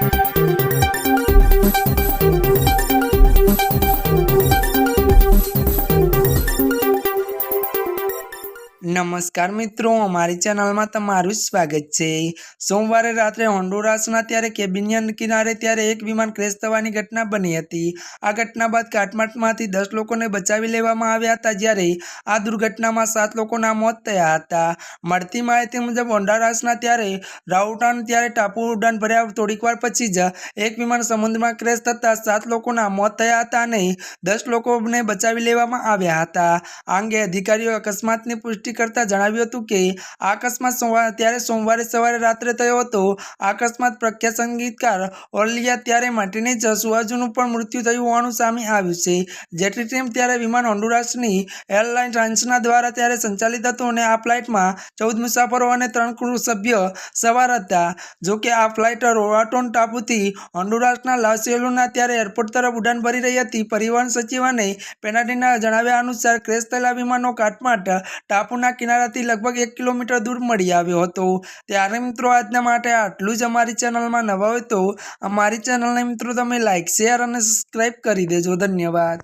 Thank you. નમસ્કાર મિત્રો, અમારી ચેનલમાં તમારું સ્વાગત છે. સોમવારે રાત્રે હોન્ડુરાસના ત્યારે કેબિનિયન કિનારે ત્યારે એક વિમાન ક્રેશ થવાની ઘટના બની હતી. આ ઘટના બાદ કાટમાટમાંથી દસ લોકોને બચાવી લેવામાં આવ્યા હતા જ્યારે આ દુર્ઘટનામાં સાત લોકોના મોત થયા હતા. મળતી માહિતી મુજબ, હોન્ડુરાસના ત્યારે રાઉટાન ત્યારે ટાપુ ઉડાન ભર્યા થોડીક વાર પછી જ એક વિમાન સમુદ્રમાં ક્રેશ થતાં સાત લોકોના મોત થયા હતા અને દસ લોકોને બચાવી લેવામાં આવ્યા હતા. આ અંગે અધિકારીઓ અકસ્માતની પુષ્ટિ કરતા જણાવ્યું હતું કે આ અકસ્માત સોમવાર, ત્યારે સોમવારે સવારે રાત્રે થયો હતો. આ અકસ્માત પ્રખ્યાત સંગીતકાર ઓલિયા ત્યારે માર્ટિનેજ સુવાજુનું પણ મૃત્યુ થયું હોવાનું સામે આવ્યું છે. જેટલી ટીમ ત્યારે વિમાન હોન્ડુરાસની એરલાઇન ફ્રાન્સના દ્વારા ત્યારે સંચાલિત હતું અને આ ફ્લાઇટમાં ચૌદ મુસાફરો અને ત્રણ ક્રૂ સભ્ય સવાર હતા. જો કે આ ફ્લાઇટ રોવાટોન ટાપુથી હોન્ડુરાસના લાસેલુના ત્યારે એરપોર્ટ તરફ ઉડાન ભરી રહી હતી. પરિવહન સચિવ અને પેનાટીના જણાવ્યા અનુસાર, ક્રેશ થયેલા વિમાનનો કાટમાટ ટાપુના કિનારાથી લગભગ એક કિલોમીટર દૂર મળી આવ્યો હતો. ત્યારે મિત્રો, આજના માટે આટલું જ અમારી ચેનલમાં નવા હોય તો અમારી ચેનલને મિત્રો, તમે લાઇક શેર અને સબસ્ક્રાઈબ કરી દેજો. ધન્યવાદ.